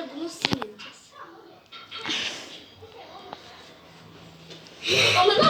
Sonra bunu sileceğiz. Ama ne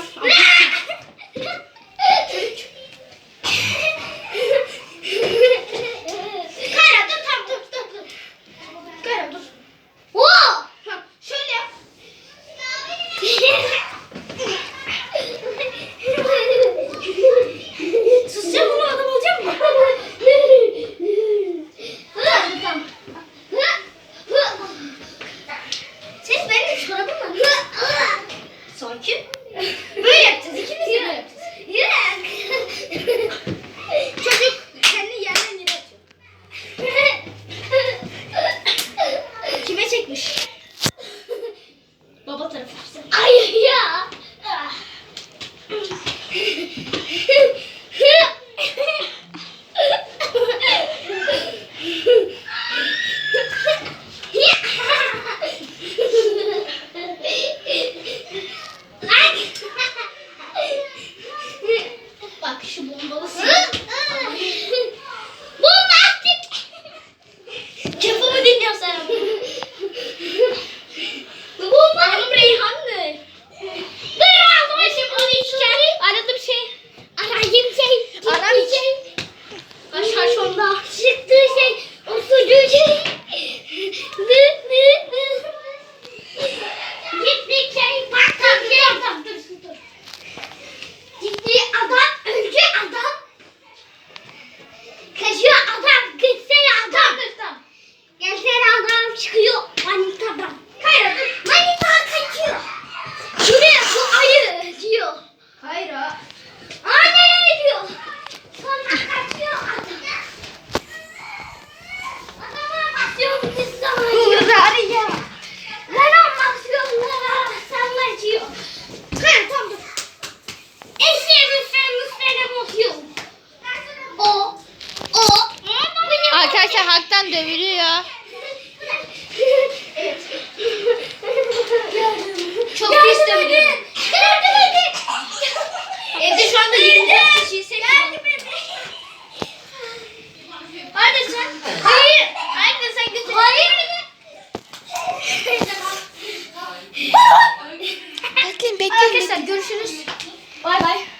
stuff. Böyle yapacağız. İkimiz de böyle yapacağız. Yürek. Çocuk kendi yerden yere atıyor. Kime çekmiş? Baba tarafı. Ay ya. Arkadaşlar haktan dövülüyor. Çok pis dövülüyor. Yardım edin. Evde şu anda 24 kişiyi seçtim. Arda sen. Hayır. Arda sen götür. Hayır. bekleyin bekleyin. Arkadaşlar görüşürüz. Bay bay.